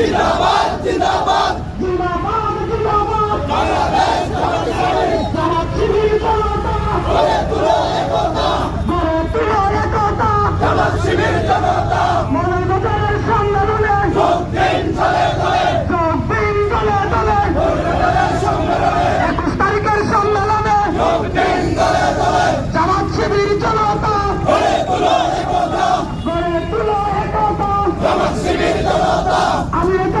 জিন্দাবাদ জিন্দাবাদ আমি এটা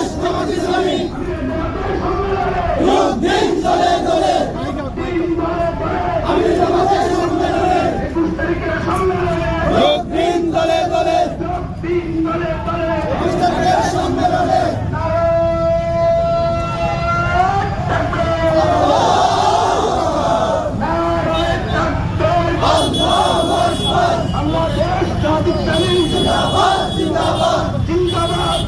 Não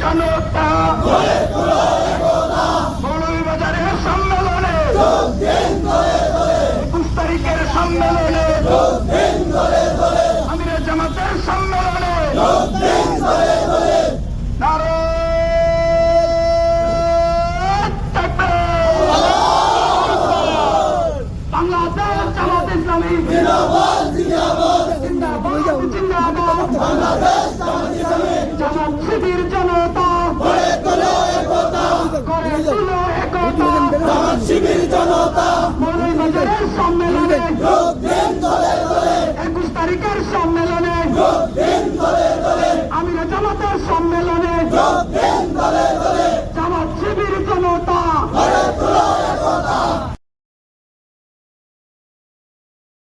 জনতা। বাজারের সম্মেলনে। একুশ তারিখের সম্মেলনে। আমির জামাতের সম্মেলনে। বাংলাদেশ জামাত ইসলামী। জিন্দাবাদ জিন্দাবাদ। জিন্দাবাদ বাংলাদেশ জামাত বিএনপির জনতা। মৌলভীবাজারের সম্মেলনে যোগ দেন দলে দলে। একুশ তারিখের সম্মেলনে যোগ দেন দলে। দলে আমিরা জামাতের সম্মেলনে